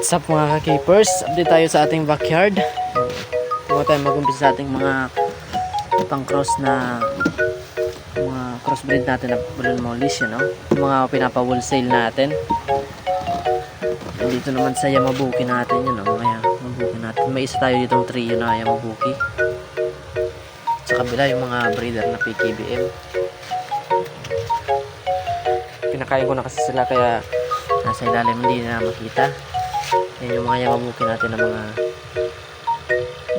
What's up mga ka-keepers? Update tayo sa ating backyard. Tuwa tayo mag-umpisa sa ating mga pang cross na mga crossbreed natin na balloon mollies, you know? Mga pinapa-wholesale natin. Dito naman sa Yamabuki natin, yun, know? mga Yamabuki natin. May isa tayo ditong trio na Yamabuki. Sa kabila yung mga breeder na PKBM. Kinakain ko na kasi sila kaya nasa ilalim hindi na makita. Yan yung mga Yamabuki natin na mga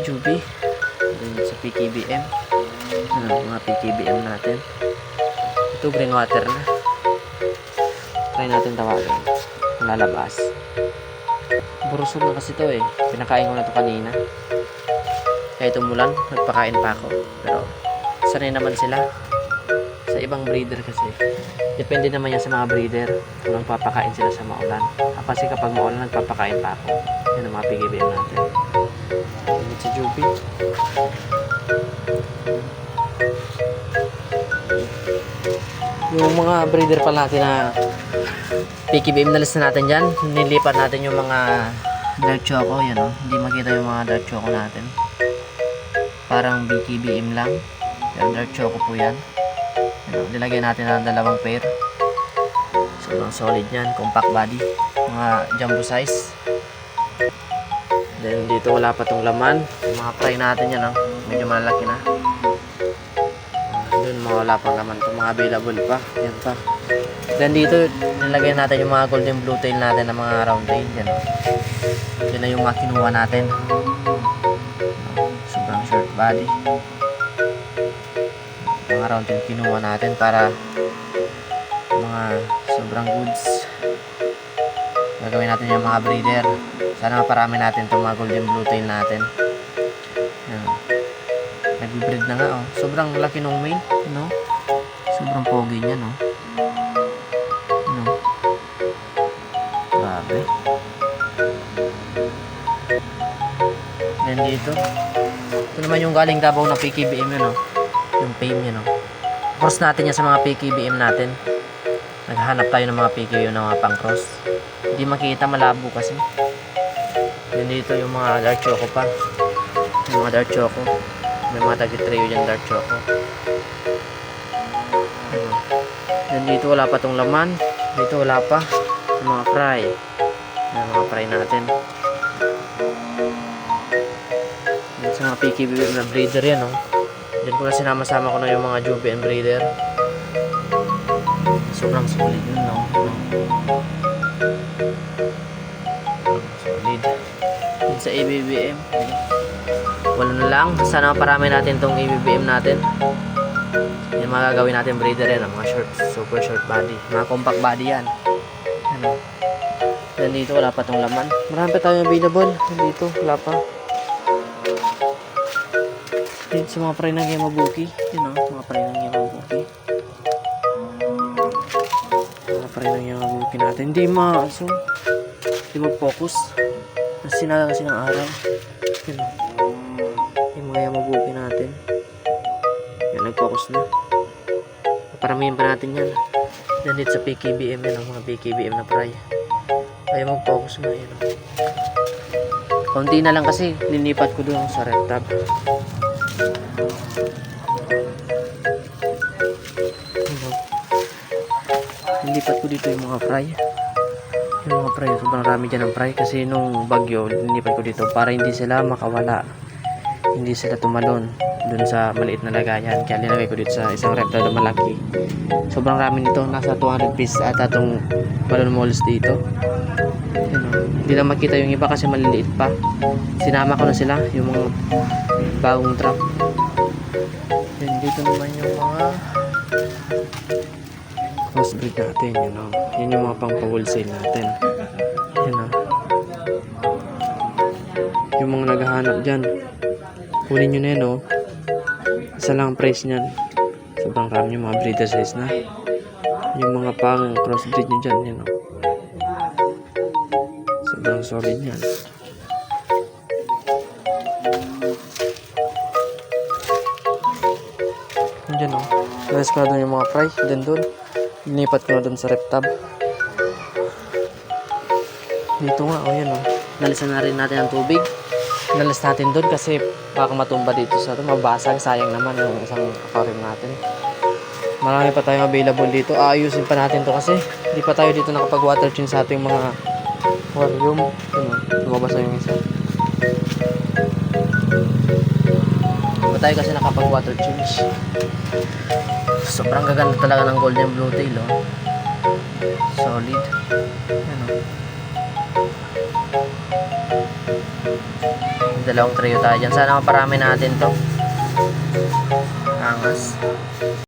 Juby. Dun sa PKBM. Ano, mga PKBM natin. Ito green water na. Try natin tawagin. Lalabas. Burusog na kasi to eh. Pinakain ko na to kanina. Kahit umulan, nagpakain pa ako. Pero sanay naman sila. Sa ibang breeder kasi. Depende naman yan sa mga breeder kung nagpapakain sila sa maulan. Ako kasi kapag maulan, nagpapakain pa ako. Yan ang mga PKBM natin. Yan si Juby. Yung mga breeder pa natin na PKBM na natin dyan. Nilipat natin yung mga dark choco. Yan o. Hindi makita yung mga dark choco natin. Parang BKBM lang. Pero dark choco po yan. Nilagyan natin ng dalawang pair. Sobrang solid yan. Compact body. Mga jumbo size. Then dito wala pa tong laman. Mga fry natin yan o. Medyo malalaki na. Doon mga wala pang laman. Itong mga available pa. Yan pa. Then dito, nilagay natin yung mga golden blue tail natin na mga round tail. Yan o. Yan na yung mga kinuha natin. Sobrang short body. Mga round tail kinuha natin para mga sobrang goods. Gagawin natin yung mga breeder. Sana maparami natin itong mga golden blue tail natin. Yan. Nag-breed na nga oh. Sobrang laki nung male, no? Sobrang pogi niya, no? No? Grabe. Then dito. Ito naman yung galing Davao na PKBM yun, no? Yung fame yun, no? Cross natin yan sa mga PKBM natin. Naghahanap tayo ng mga PKBM na mga pang-cross. Hindi makita, malabo kasi. Then dito yung mga dark choco pa. Yung mga dark choco. May mga tagi-trio dyan dark choco. Ano. Then dito wala pa tong laman. Dito wala pa. Yung mga fry. Yung mga fry natin. Yan sa mga PKB na breeder yan, oh. Diyan ko na sinama-sama ko na yung mga Juve and breeder. Sobrang solid yun, no? no? Solid. Yun sa ABBM. Wala na lang. Sana parami natin tong ABBM natin. Yung mga gagawin natin breeder yan. Mga short, super short body. Mga compact body yan. Ano? Then dito wala pa tong laman. Marami pa tayong available. Dito wala pa. Dito sa mga pray ng Yamabuki. Yun o, mga pray ng Yamabuki. Mga pray ng Yamabuki natin. Hindi ma, so, hindi mag-focus. Nasinala kasi ng araw. Yun o. Yung mga Yamabuki natin. Yan, nag-focus na. Paramihin pa natin yan. Yan sa PKBM yan, ang mga PKBM na pray. Ayaw mag-focus na yan. o. Konti na lang kasi, linipat ko doon sa red tab. Ano? Nilipat ko dito yung mga fry. Yung mga fry, sobrang rami dyan ng fry kasi nung bagyo, nilipat ko dito para hindi sila makawala. Hindi sila tumalon dun sa maliit na lagayan. Kaya linagay ko dito sa isang reptile na malaki. Sobrang rami nito. Nasa 200 pieces ata itong balon molds dito. Yan, oh. Hindi lang makita yung iba kasi maliliit pa. Sinama ko na sila, yung mga bagong trap. Then dito naman yung mga crossbreed natin, yun know. Yan yung mga pang wholesale natin. Yan o. Yung mga naghahanap dyan. Kunin nyo na yan o. Isa lang ang price nyan. Sobrang rami yung mga breeder size na. Yung mga pang crossbreed nyo dyan, yan o. Sobrang solid yan. Diyan o. Rest ko na doon yung mga fry. Then doon. Linipat ko na doon sa rep tab. Dito nga, oh yun oh. Nalisan na rin natin ang tubig. Nalis natin doon kasi baka matumba dito sa ito. Mabasag, sayang naman yung isang aquarium natin. Marami pa tayong available dito. Aayusin pa natin to kasi hindi pa tayo dito nakapag water change sa ating mga aquarium. Yun oh, lumabas na yung isa. Tayo kasi nakapag water change. Sobrang gaganda talaga ng golden blue tail oh. Solid. Ano? Dalawang trio tayo dyan. Sana maparami natin to.